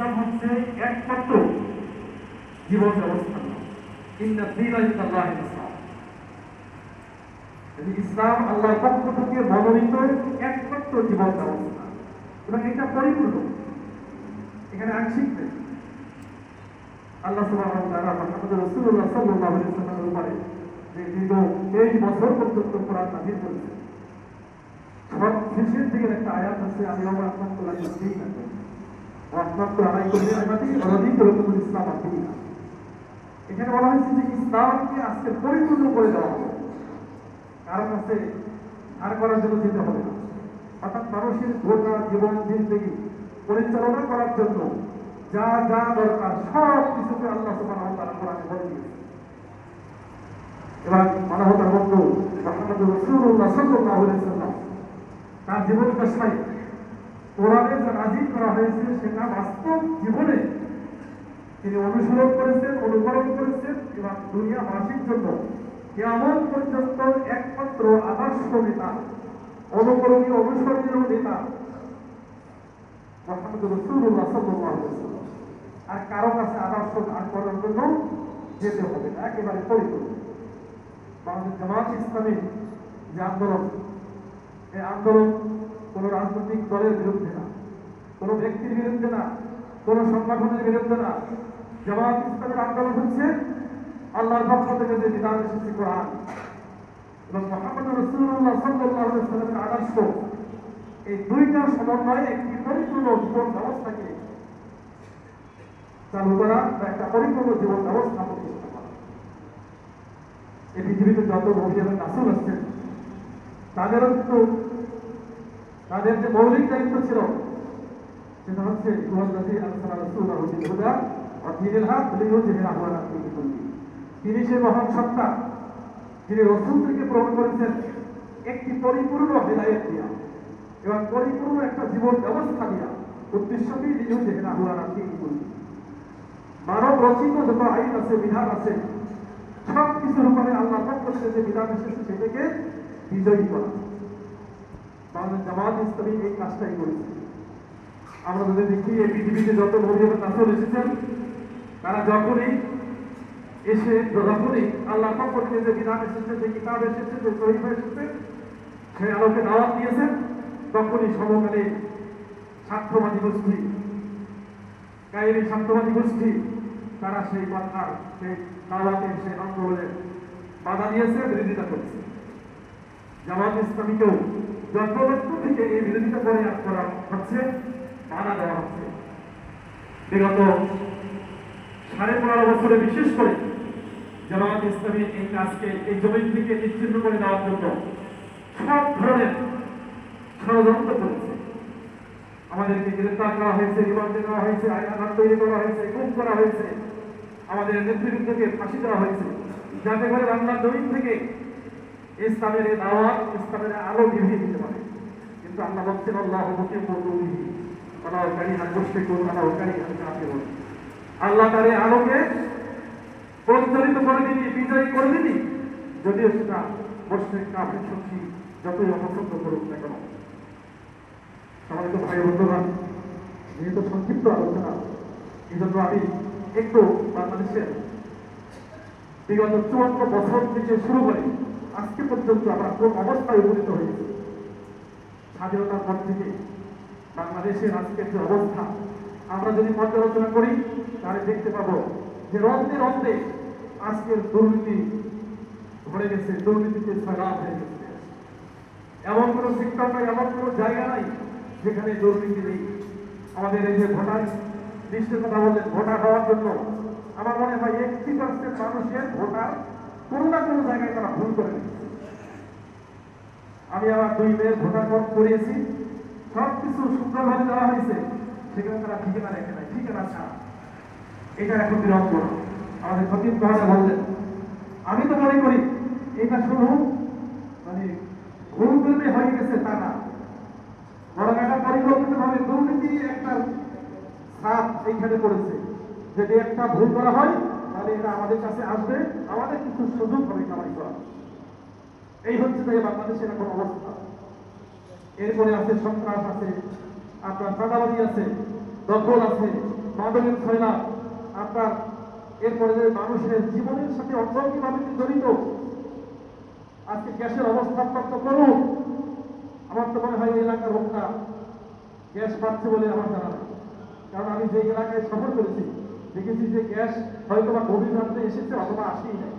ইসলাম হচ্ছে একমাত্র জীবন ব্যবস্থা আল্লাহ ইসলাম আল্লাহর পক্ষ থেকে মনোনীত একমাত্র জীবন ব্যবস্থা এবং এটা পরিপূর্ণ। এখানে আংশিক আল্লাহ উপরে যে দীর্ঘ 23 বছর পর্যন্ত করেছে সব একটা আয়াত আছে, আমি আমার আপনার তো আড়াই করবে আমাকে অনধিক রকম ইসলাম আপনি এখানে বলা হয়েছে যে ইসলামকে আজকে পরিপূর্ণ করে দেওয়া হবে। কারণ আছে, আর করার জন্য যেতে হবে না। অর্থাৎ মানুষের গোটা জীবন, জিন্দগি পরিচালনা করার জন্য যা যা দরকার, সব কিছুকে আল্লাহ ওয়া তাআলা কোরআনে বলে দিয়েছে। এবার মানবতার বন্ধু মোহাম্মদ আলাইহি সাল্লাম তার জীবন দশায় কোরআনে যা নাজিল করা হয়েছে, সেটা বাস্তব জীবনে তিনি অনুসরণ করেছেন, অনুকরণ করেছেন এবং দুনিয়াবাসীর জন্য কেমন পর্যন্ত একমাত্র আদর্শ নেতা অনুকরণীয় অনুসরণীয় নেতা আর কারও কাছে আদর্শ ধার করার জন্য যেতে হবে না, একেবারে পরিপূর্ণ। জামাত ইসলামী যে আন্দোলন, এই আন্দোলন কোন রাজনৈতিক দলের বিরুদ্ধে না, কোন ব্যক্তির বিরুদ্ধে না, কোন সংগঠনের বিরুদ্ধে না। জামাত ইসলামের আন্দোলন হচ্ছে আল্লাহর পক্ষ থেকে যে বিধান এসেছে কোরআন। এবং মোহাম্মদ রসুল্লাহ সাল্লামের আদর্শ, এই দুইটার সমন্বয়ে একটি পরিপূর্ণ জীবন ব্যবস্থাকে চালু করা বা একটা পরিপূর্ণ জীবন ব্যবস্থা প্রতিষ্ঠা করা। এই পৃথিবীতে যত মহিলা নাসুল আসছেন তাদেরও কিন্তু তাদের যে মৌলিক দায়িত্ব ছিল। সেটা হচ্ছে তিনি সে মহান সত্তা যিনি রসুল থেকে প্রমাণ করেছেন, একটি পরিপূর্ণ হেদায়ত দিয়া, এবং পরিপূর্ণ একটা জীবন ব্যবস্থা দিয়া উদ্দেশ্যকে লিহুজেহের আহ্বান মানব রচিত যত আইন আছে, বিধান আছে সব কিছুর উপরে আল্লাহ পক্ষ যে বিধান এসেছে সেটাকে বিজয়ী করা। বাংলাদেশ জামাত ইসলামী এই কাজটাই করেছে। আমরা যদি দেখি, এই পৃথিবীতে যত মহিলা নাসল এসেছেন, তারা যখনই এসে যখনই আল্লাহ পক্ষ যে বিধান এসেছে, যে কিতাব এসেছে, যে শরীফ এসেছে, সে আলোকে দাওয়াত দিয়েছেন, তখনই সমকালে স্বার্থবাদী গোষ্ঠী কায়েরি স্বার্থবাদী গোষ্ঠী, তারা সেই কথার, সেই দাওয়াতের সেই আন্দোলনের বাধা দিয়েছে, বিরোধিতা করছে। জামাত ইসলামীকেও যন্ত্রবত্ত থেকে এই বিরোধিতা করে করা হচ্ছে বাধা দেওয়া হচ্ছে। বিগত সাড়ে পনেরো বছরে বিশেষ করে জামাত ইসলামী এই কাজকে, এই জমিন থেকে নিশ্চিন্ন করে দেওয়ার জন্য সব ধরনের ষড়যন্ত্র করেছে। আমাদেরকে গ্রেফতার করা হয়েছে, রিমান্ডে দেওয়া হয়েছে আইন তৈরি করা হয়েছে গুম করা হয়েছে। আমাদের নেতৃবৃন্দকে ফাঁসি দেওয়া হয়েছে। যাতে করে বাংলার জমিন থেকে ইসলামের এই দাওয়াত ইসলামের আলো নিভিয়ে দিতে পারে। কিন্তু আল্লাহ বলছেন, আল্লাহ পড়ুনি আল্লাহ কারি হাত বসতে করুন আল্লাহ কারি হাত আল্লাহ তার আলোকে পরিচালিত করে দিনি করে দিনি যদিও সেটা বসতে কাফের শক্তি যতই অপছন্দ করুক না কেন। সম্মানিত ভাই বন্ধুগণ যেহেতু সংক্ষিপ্ত আলোচনা এই জন্য আমি একটু বাংলাদেশের বিগত চুয়ান্ন বছর থেকে শুরু করে। আজকে পর্যন্ত আমরা কোন অবস্থায় উপনীত হয়েছি? স্বাধীনতার পর থেকে বাংলাদেশের আজকের যে অবস্থা, আমরা যদি পর্যালোচনা করি, তাহলে দেখতে পাবো যে রন্ধে রন্ধে আজকের দুর্নীতি ভরে গেছে, দুর্নীতিতে সরাব হয়ে গেছে। এমন কোনো সেক্টর নাই, এমন কোনো জায়গা নাই যেখানে দুর্নীতি নেই। আমাদের এই যে ভোটার লিস্টের কথা বললেন, ভোটার হওয়ার জন্য আমার মনে হয় এইটটি পার্সেন্ট মানুষের ভোটার কোনো না কোনো জায়গায় তারা ভুল করে আমি আমার দুই মেয়ের ভোটার কার্ড করিয়েছি সব কিছু সুন্দরভাবে দেওয়া হয়েছে। সেখানে তারা ঠিকানা রেখে নেয় ঠিকানা ছাড়া। এটা এখন বিরক্ত আমাদের খতিব মহাজা বললেন, আমি তো মনে করি, এটা শুধু মানে ভুল করবে হয়ে গেছে তা না। বরং একটা পরিকল্পিত ভাবে দুর্নীতির একটা ছাপ এইখানে পড়েছে যদি একটা ভুল করা হয় তাহলে এটা আমাদের কাছে আসবে। আমাদের কিছু সুযোগ হবে কামাই করা। এই হচ্ছে যে বাংলাদেশের এখন অবস্থা। এরপরে আছে সন্ত্রাস আছে, আপনার চাঁদাবাজি আছে, দখল আছে, মাদকের ছয়লা। আপনার এরপরে যে মানুষের জীবনের সাথে অঙ্গীভাবে জড়িত, আজকে গ্যাসের অবস্থা অত্যন্ত করুন আমার তো মনে হয় এলাকার লোকরা গ্যাস পাচ্ছে বলে আমার জানা কারণ আমি যে এলাকায় সফর করেছি, দেখেছি যে গ্যাস হয়তো বা গভীর রাত্রে এসেছে, অথবা আসেই নাই।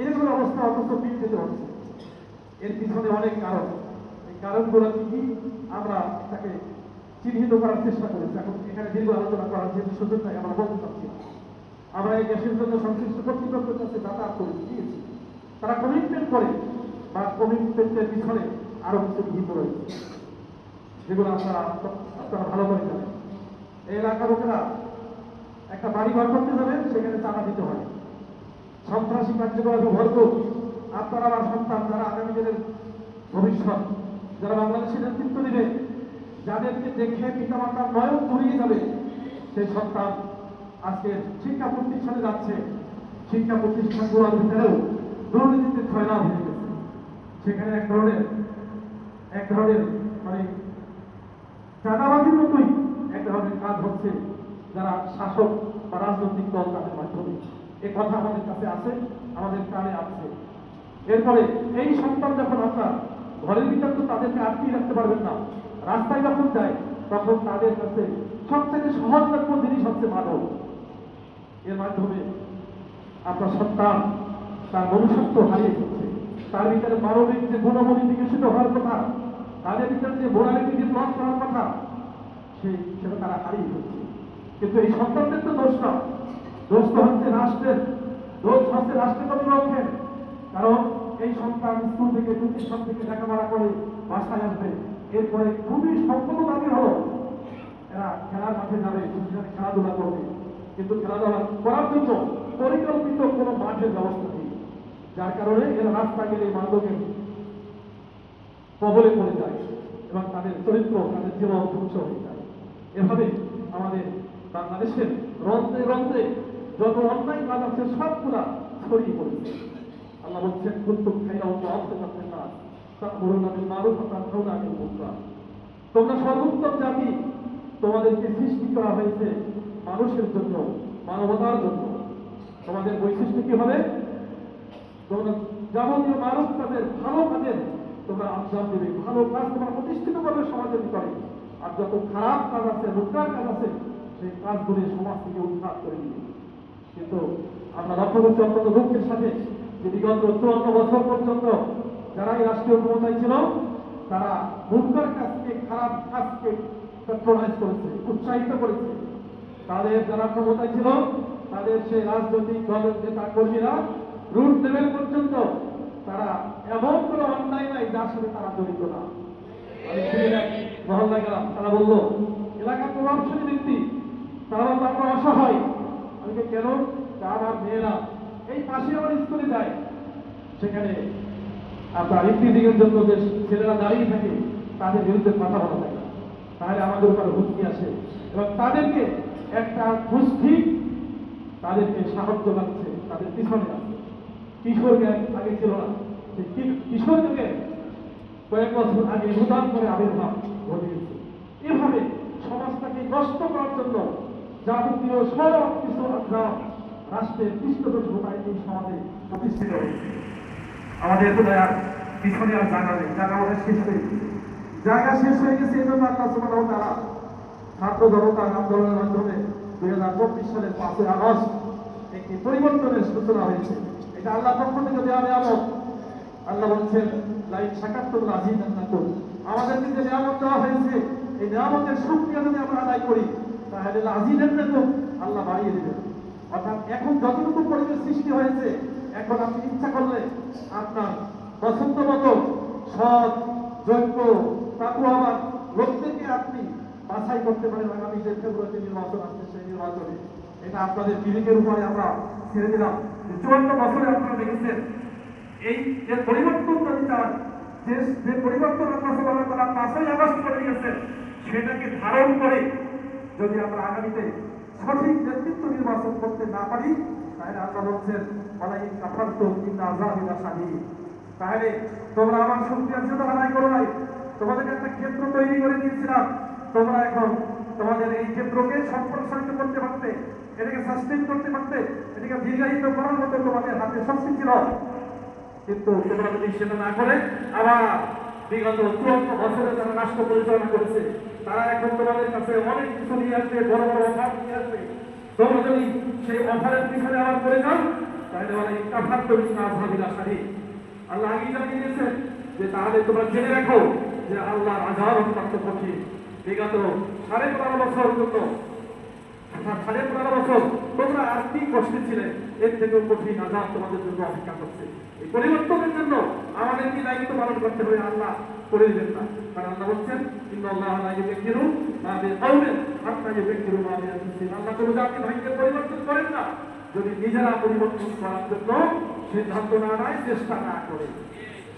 এরকম অবস্থা অত্যন্ত পিঠ পেতে হচ্ছে। এর পিছনে অনেক কারণ। এই কারণগুলো কি কি আমরা তাকে চিহ্নিত করার চেষ্টা করেছি। এখন এখানে দীর্ঘ আলোচনা করার যেহেতু সুযোগ নাই, আমরা বলতে চাচ্ছি আমরা এই গ্যাসের জন্য সংশ্লিষ্ট কর্তৃপক্ষের কাছে যাতায়াত করে দিয়েছি তারা কমিটমেন্ট করে, বা কমিটমেন্টের পিছনে আরও কিছু গৃহীত রয়েছে। যেগুলো আপনারা আপনারা ভালো করে জানেন। এই এলাকার লোকেরা একটা বাড়ি ঘর করতে যাবেন সেখানে চাঁদা দিতে হয় সন্ত্রাসী কার্যকলাপে ভরপুর আপনারা আমার সন্তান যারা আগামী দিনের ভবিষ্যৎ, যারা বাংলাদেশের নেতৃত্ব দিবে, যাদেরকে দেখে পিতামাতার নয়ন জড়িয়ে যাবে, সেই সন্তান আজকে শিক্ষা প্রতিষ্ঠানে যাচ্ছে। শিক্ষা প্রতিষ্ঠানগুলোর ভিতরেও দুর্নীতিতে ছয়লা হয়ে গেছে। সেখানে এক ধরনের এক ধরনের মানে চাঁদাবাজির মতোই এক ধরনের কাজ হচ্ছে। যারা শাসক বা রাজনৈতিক দল তাদের মাধ্যমে। এ কথা আমাদের কাছে আছে, আমাদের কানে আছে। এরপরে এই সন্তান যখন আপনার ঘরের ভিতর তো তাদেরকে আটকিয়ে রাখতে পারবেন না, রাস্তায় যখন যায়, তখন তাদের কাছে সবথেকে সহজলভ্য জিনিস হচ্ছে মাদক। এর মাধ্যমে আপনার সন্তান তার মনুষ্যত্ব হারিয়ে যাচ্ছে তার ভিতরে মানবিক যে গুণাবলী বিকশিত হওয়ার কথা, তাদের ভিতরে যে মোরালিটি ডেভেলপ করার কথা সেই সেটা তারা হারিয়ে ফেলছে। কিন্তু এই সন্তানদের তো দোষ না। দোষ তো হচ্ছে রাষ্ট্রের। দোষ হচ্ছে রাষ্ট্রের কর্তৃপক্ষের কারণ এই সন্তান স্কুল থেকে প্রতিষ্ঠান থেকে লেখাপড়া করে বাসায় আসবে। এরপরে খুবই সম্পূর্ণ দাবি হলো। এরা খেলার মাঠে যাবে খেলাধুলা করবে। কিন্তু খেলাধুলা করার জন্য পরিকল্পিত কোনো মাঠের ব্যবস্থা নেই। যার কারণে এরা রাস্তা গেলে মাদকের কবলে পড়ে যায় এবং তাদের চরিত্র, তাদের জীবন ধ্বংস হয়ে যায়। এভাবে আমাদের বাংলাদেশের রন্ধ্রে রন্ধ্রে যত অন্যায় কাজ আছে, সবগুলা ছড়িয়ে পড়েছে। আল্লাহ বলছেন কুন্তুম খাইরা ও অর্থ করতেন না। তা বলুন আমি মারুফ আমি তোমরা সর্বোত্তম জাতি, তোমাদেরকে সৃষ্টি করা হয়েছে মানুষের জন্য, মানবতার জন্য। তোমাদের বৈশিষ্ট্য কি হবে? তোমরা যাবতীয় মানব কাজের ভালো কাজের তোমরা আঞ্জাম দেবে। ভালো কাজ তোমরা প্রতিষ্ঠিত করবে সমাজের ভিতরে। আর যত খারাপ কাজ আছে রোজগার কাজ আছে সেই কাজগুলি সমাজ থেকে উৎখাত করে দিবে কিন্তু আমরা লক্ষ্য করছি দুঃখের সাথে যে বিগত চুয়ান্ন বছর পর্যন্ত যারা এই রাষ্ট্রীয় ক্ষমতায় ছিল, তারা মুনকার কাজকে, খারাপ কাজকে প্যাট্রোনাইজ করেছে, উৎসাহিত করেছে। তাদের যারা ক্ষমতায় ছিল, তাদের সেই রাজনৈতিক দলের নেতা কর্মীরা রুট লেভেল পর্যন্ত তারা এমন কোনো অন্যায় নাই যার সাথে তারা জড়িত না। মহল্লায় গেলাম, তারা বলল এলাকার প্রভাবশালী ব্যক্তি তারা বলল আমরা হয়। আমি কেন? তা আমার মেয়েরা এই পাশে আমার স্কুলে যায়। সেখানে আর আপনার ইফতিজিংয়ের জন্য যে ছেলেরা দাঁড়িয়ে থাকে, তাদের বিরুদ্ধে কথা বলা যায় তাহলে আমাদের উপর হুমকি আসে। এবং তাদেরকে একটা গোষ্ঠী তাদেরকে সাহায্য লাগছে তাদের পিছনে আছে। কিশোরকে আগে ছিল না কিশোর যুগে কয়েক বছর আগে নূতন করে আবির্ভাব ঘটিয়েছে। এভাবে সমাজটাকে নষ্ট করার জন্য যাবতীয় সব কিছু আগ্রাম রাষ্ট্রের পৃষ্ঠপোষকতায় এই সমাজে প্রতিষ্ঠিত আমাদের আর পিছনে আর জায়গা নেই জায়গা আমাদের শেষ হয়ে গেছে জায়গা শেষ হয়ে গেছে, এই জন্য আল্লাহ ওয়া তাআলা ছাত্র জনতা আন্দোলনের মাধ্যমে দুই হাজার চব্বিশ সালের পাঁচই আগস্ট একটি পরিবর্তনের সূচনা হয়েছে। এটা আল্লাহ পক্ষ থেকে দেওয়া নিয়ামত। আল্লাহ বলছেন লাইক সাকাত্তর রাজি আমাদেরকে যে নিয়ামত দেওয়া হয়েছে, এই নিয়ামতের সুক্রিয়া যদি আমরা আদায় করি তাহলে রাজিদের তো? আল্লাহ বাড়িয়ে দেবেন অর্থাৎ এখন যতটুকু পরিবেশ সৃষ্টি হয়েছে, এখন আপনি ইচ্ছা করলে আপনার পছন্দ মতো সৎ যোগ্য তাকুয়াবান লোকদেরকে আপনি বাছাই করতে পারেন। আগামী যে ফেব্রুয়ারিতে নির্বাচন আসছে সেই নির্বাচনে এটা আপনাদের বিবেকের উপরে আমরা ছেড়ে দিলাম। চুয়ান্ন বছরে আপনারা দেখেছেন, এই যে পরিবর্তন চান যে পরিবর্তন আপনার পাঁচই আগস্ট করে দিয়েছেন, সেটাকে ধারণ করে যদি আমরা আগামীতে সঠিক নেতৃত্ব নির্বাচন করতে না পারি, তাহলে আল্লাহ বলছেন অলাই কাফার তো কিন্তু আজাবিলা শাহী তাহলে তোমরা আমার শক্তি আছে তো আদায় করো নাই। তোমাদেরকে একটা ক্ষেত্র তৈরি করে দিয়েছিলাম। তোমরা এখন তোমাদের এই ক্ষেত্রকে সম্প্রসারিত করতে পারতে, এটাকে সাস্টেন করতে পারতে, এটাকে দীর্ঘায়িত করার মতো তোমাদের হাতে শক্তি ছিল। কিন্তু তোমরা যদি সেটা না করে, আবার বিগত চুয়ান্ন বছরে যারা রাষ্ট্র পরিচালনা করেছে। তারা এখন তোমাদের কাছে অনেক কিছু নিয়ে আসবে, বড় বড় অফার নিয়ে আসবে। তোমরা যদি সেই অফারের পিছনে আবার পড়ে যাও, তাহলে বলে কাফার করিস না ভাবিলা সারি আল্লাহ আগেই জানিয়ে দিয়েছেন যে তাহলে তোমরা জেনে রাখো যে আল্লাহ আজার অত্যন্ত কঠিন বিগত সাড়ে পনেরো বছর অর্থাৎ সাড়ে পনেরো বছর, তোমরা আর কি কষ্টে ছিলে, এর থেকেও কঠিন আজাব তোমাদের জন্য অপেক্ষা করছে। এই পরিবর্তনের জন্য আমাদের কি দায়িত্ব পালন করতে হবে আল্লাহ। করে দিবেন না। কারণ আল্লাহ বলছেন কিন্তু আল্লাহ ব্যক্তিরও মা বে হাত্তা ব্যক্তিরও মা বে আল্লাহ কোনো জাতি ভাগ্যের পরিবর্তন করেন না। যদি নিজেরা পরিবর্তন করার জন্য সিদ্ধান্ত না নেয়, চেষ্টা না করে।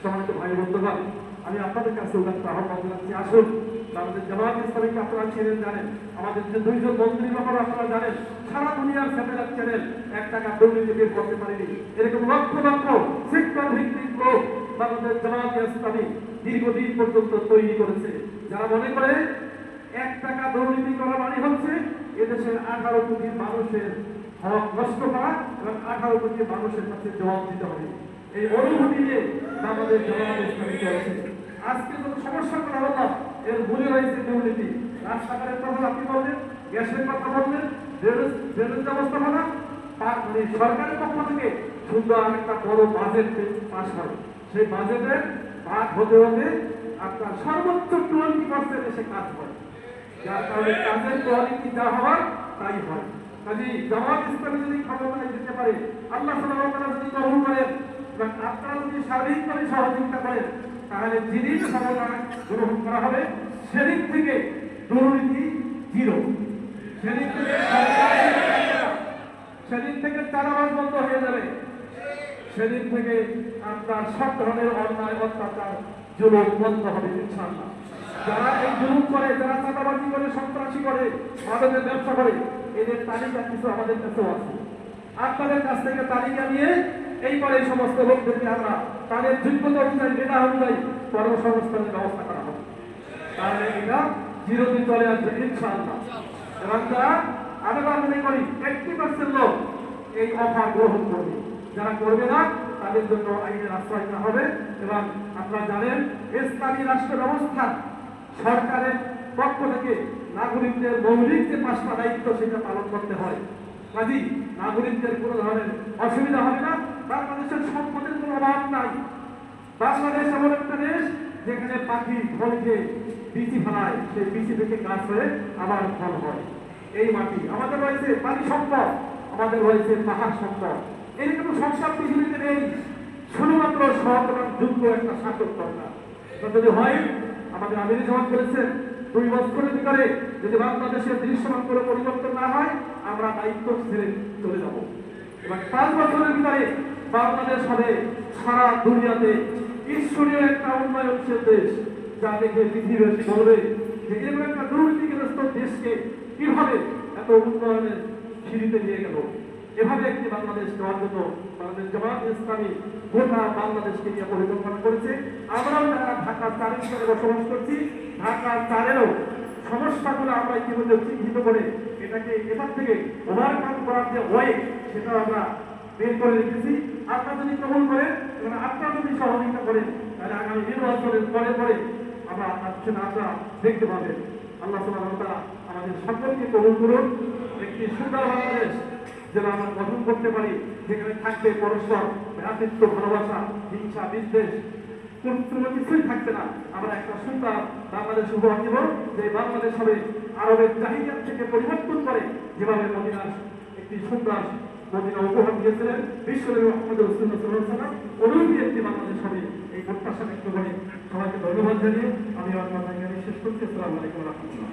সম্মানিত ভাই বন্ধুগণ আমি আপনাদের কাছে উদাত্ত আহ্বান জানাচ্ছি, আসুন, আমাদের জামাত ইসলামীকে আপনারা চ্যানেল জানেন। আমাদের যে দুইজন মন্ত্রীর ব্যাপারে আপনারা জানেন, সারা দুনিয়ার স্যাটেলাইট চ্যানেল এক টাকা দুর্নীতি বের করতে পারেনি। এরকম লক্ষ লক্ষ শিক্ষা ভিত্তিক লোক বাংলাদেশ জামাত ইসলামী দীর্ঘদিন পর্যন্ত তৈরি করেছে। যারা মনে করে এক টাকা দুর্নীতি করা মানে হচ্ছে এদেশের আঠারো কোটি মানুষের হক নষ্ট করা এবং আঠারো কোটি মানুষের কাছে জবাব দিতে হবে। এই অনুভূতি নিয়ে আমাদের জবাব চলছে আজকে যত সমস্যা করা হলো এর মূলে রয়েছে দুর্নীতি। রাস্তাঘাটের কথা আপনি বললেন, গ্যাসের কথা বললেন, ড্রেনেজ ব্যবস্থাপনা মানে সরকারের পক্ষ থেকে সুন্দর একটা বড় বাজেট পাস হয়। সেই বাজেটের ভাগ হতে হতে আপনার সর্বোচ্চ টোয়েন্টি পার্সেন্ট এসে কাজ করে। যার কারণে কাজের কোয়ালিটি যা হওয়ার তাই হয়। কাজে জামাত ইসলামী যদি ক্ষমতায় যেতে পারে, আল্লাহ সাল্লাহ যদি কবুল করেন এবং আপনারা যদি সার্বিকভাবে সহযোগিতা করেন, তাহলে যিনি ক্ষমতা গ্রহণ করা হবে, সেদিক থেকে দুর্নীতি জিরো। সেদিক থেকে। সেদিন থেকে চারাবাস বন্ধ হয়ে যাবে। সেদিন থেকে আপনার সব ধরনের অন্যায়, অত্যাচার, জুলুম বন্ধ হবে, ইনশাআল্লাহ। যারা এই জুলুম করে, যারা চাঁদাবাজি করে, সন্ত্রাসী করে মাদকের ব্যবসা করে, এদের তালিকা কিছু আমাদের কাছেও আছে। আপনাদের কাছ থেকে তালিকা নিয়ে এইবার এই সমস্ত লোকদেরকে আমরা তাদের যোগ্যতা অনুযায়ী, মেধা অনুযায়ী কর্মসংস্থানের ব্যবস্থা করা হবে। তাহলে এটা চিরদিন চলে আসবে, ইনশাআল্লাহ। এবং তারা আমরা মনে করি এইটটি পার্সেন্ট লোক এই অফার গ্রহণ করবে। যারা করবে না তাদের জন্য আইনের আশ্রয় নেওয়া হবে এবং আপনারা জানেন, ইসলামী রাষ্ট্র ব্যবস্থা সরকারের পক্ষ থেকে নাগরিকদের মৌলিক যে পাঁচটা দায়িত্ব সেটা পালন করতে হয়। কাজী নাগরিকদের কোনো ধরনের অসুবিধা হবে না, বাংলাদেশের সম্পদের কোনো অভাব নাই। বাংলাদেশ এমন একটা দেশ যেখানে পাখি ফল খেয়ে বিচি ফেলায়, সেই বিচি থেকে গাছ হয়ে আবার ফল হয়। এই মাটি আমাদের রয়েছে পানি সম্পদ, আমাদের রয়েছে পাহাড় সম্পদ। এরকম সংসার পৃথিবীতে নেই। শুধুমাত্র এবং যোগ্য একটা শাসক দরকার যদি হয়, আমাদের আমির জবাব করেছেন দুই বছরের ভিতরে যদি বাংলাদেশের দৃশ্যমান কোনো পরিবর্তন না হয়, আমরা দায়িত্ব ছেড়ে চলে যাব। এবং পাঁচ বছরের ভিতরে বাংলাদেশ হবে সারা দুনিয়াতে ঈশ্বরীয় একটা উন্নয়নশীল দেশ, যা দেখে পৃথিবী বলবে যে এরকম একটা দুর্নীতিগ্রস্ত দেশকে কীভাবে এত উন্নয়নের সিঁড়িতে নিয়ে গেল? এভাবে একটি বাংলাদেশ দেওয়ার জন্য বাংলাদেশ জামাত ইসলামী গোটা বাংলাদেশকে নিয়ে পরিকল্পনা করেছে। আমরাও যারা ঢাকা চারের হিসাবে বসবাস করছি, ঢাকা চারেরও সমস্যাগুলো আমরা ইতিমধ্যে চিহ্নিত করে এটাকে এখান থেকে ওভারকাম করার যে ওয়ে সেটা আমরা বের করে রেখেছি। আপনারা যদি গ্রহণ করেন এবং আপনারা যদি সহযোগিতা করেন, তাহলে আগামী নির্বাচনের পরে পরে আমরা সেটা আপনারা দেখতে পাবেন। আল্লাহ সুবহানাহু আমাদের সকলকে কবুল করুন। একটি সুন্দর যেন আমরা গঠন করতে পারি যেখানে থাকবে পরস্পর ভ্রাতৃত্ব, ভালোবাসা, হিংসা, বিদ্বেষ। কোনো কিছুই থাকবে না। আমরা একটা বাংলাদেশ যে বাংলাদেশ হবে আরবের চাহিদা থেকে পরিবর্তন করে। যেভাবে মদিনার একটি মদিনা উপহার দিয়েছিলেন মোহাম্মদ একটি বাংলাদেশ হবে। এই প্রত্যাশা ব্যক্ত করে সবাইকে ধন্যবাদ জানিয়ে আমি এখানে শেষ করছি। আলাইকুম রহমতুল্লাহ।